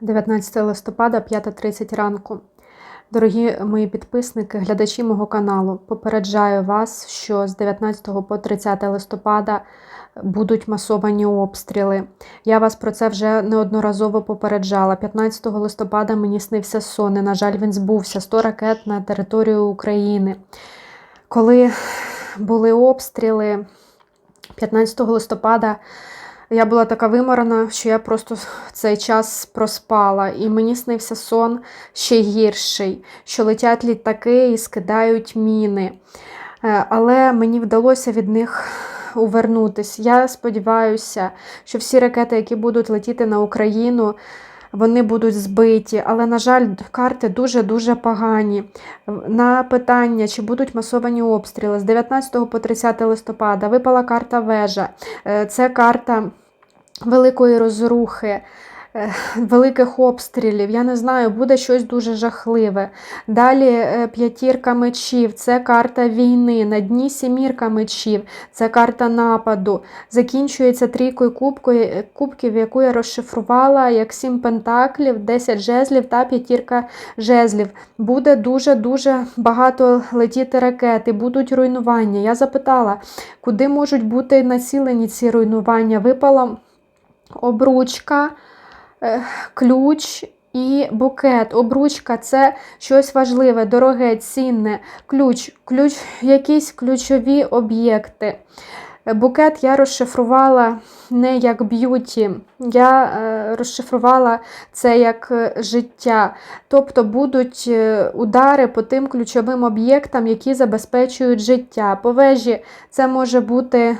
19 листопада, 5.30 ранку. Дорогі мої підписники, глядачі мого каналу, попереджаю вас, що з 19 по 30 листопада будуть масовані обстріли. Я вас про це вже неодноразово попереджала. 15 листопада мені снився сон, і, на жаль, він збувся 100 ракет на територію України. Коли були обстріли 15 листопада. Я була така виморена, що я просто цей час проспала, і мені снився сон ще гірший, що летять літаки і скидають міни. Е, Але мені вдалося від них увернутися. Я сподіваюся, що всі ракети, які будуть летіти на Україну, вони будуть збиті, але, на жаль, карти дуже-дуже погані. На питання, чи будуть масовані обстріли з 19 по 30 листопада випала карта вежа. Е, Це карта великої розрухи. Е, Великих обстрілів, я не знаю, буде щось дуже жахливе. Далі е, п'ятірка мечів, це карта війни. На дні сімірка мечів, це карта нападу. Закінчується трійкою кубкою, кубків, яку я розшифрувала як сім пентаклів, 10 жезлів та п'ятірка жезлів. Буде дуже-дуже багато летіти ракети, будуть руйнування. Я запитала, куди можуть бути націлені ці руйнування. Випала обручка, е, ключ. І букет, обручка це щось важливе, дороге, цінне, ключ, ключ, якісь ключові об'єкти. Букет я розшифрувала не як б'юті, я е, розшифрувала це як е, життя. Тобто будуть е, удари по тим ключовим об'єктам, які забезпечують життя. По вежі це може бути.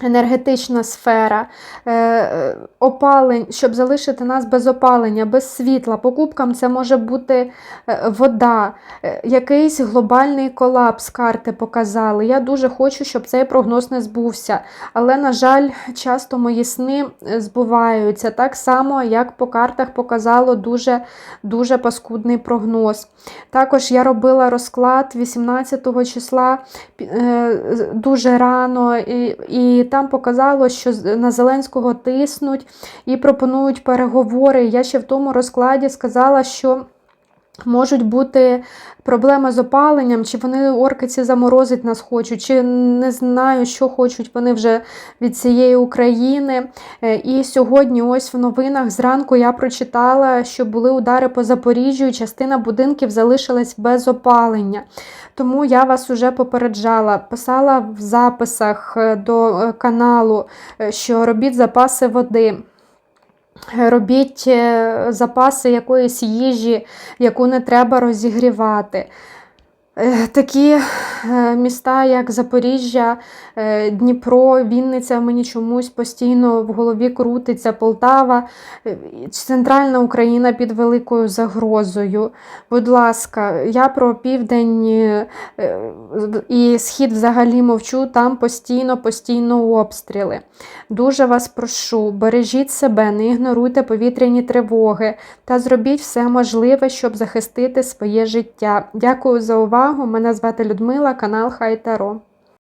Енергетична сфера, е, опалень, щоб залишити нас без опалення, без світла. Покупкам це може бути е, вода, е, якийсь глобальний колапс карти показали. Я дуже хочу, щоб цей прогноз не збувся. Але, на жаль, часто мої сни е, збуваються. Так само, як по картах показало дуже, дуже паскудний прогноз. Також я робила розклад 18 числа е, дуже рано. і, і там показало, що на Зеленського тиснуть і пропонують переговори. Я ще в тому розкладі сказала, що можуть бути проблеми з опаленням, чи вони оркиці заморозить нас хочуть, чи не знаю, що хочуть вони вже від цієї України. Е, І сьогодні, ось в новинах зранку я прочитала, що були удари по Запоріжжю, і частина будинків залишилась без опалення. Тому я вас уже попереджала, писала в записах е, до е, каналу, що робіть запаси води. Робіть е, запаси якоїсь їжі, яку не треба розігрівати. Е, Такі е, міста, як Запоріжжя, е, Дніпро, Вінниця, мені чомусь постійно в голові крутиться Полтава, центральна Україна під великою загрозою. Будь ласка, я про південь і схід взагалі мовчу, там постійно, постійно обстріли. Дуже вас прошу, бережіть себе, не ігноруйте повітряні тривоги та зробіть все можливе, щоб захистити своє життя. Дякую за увагу. Мене звати Людмила, канал Хай Таро.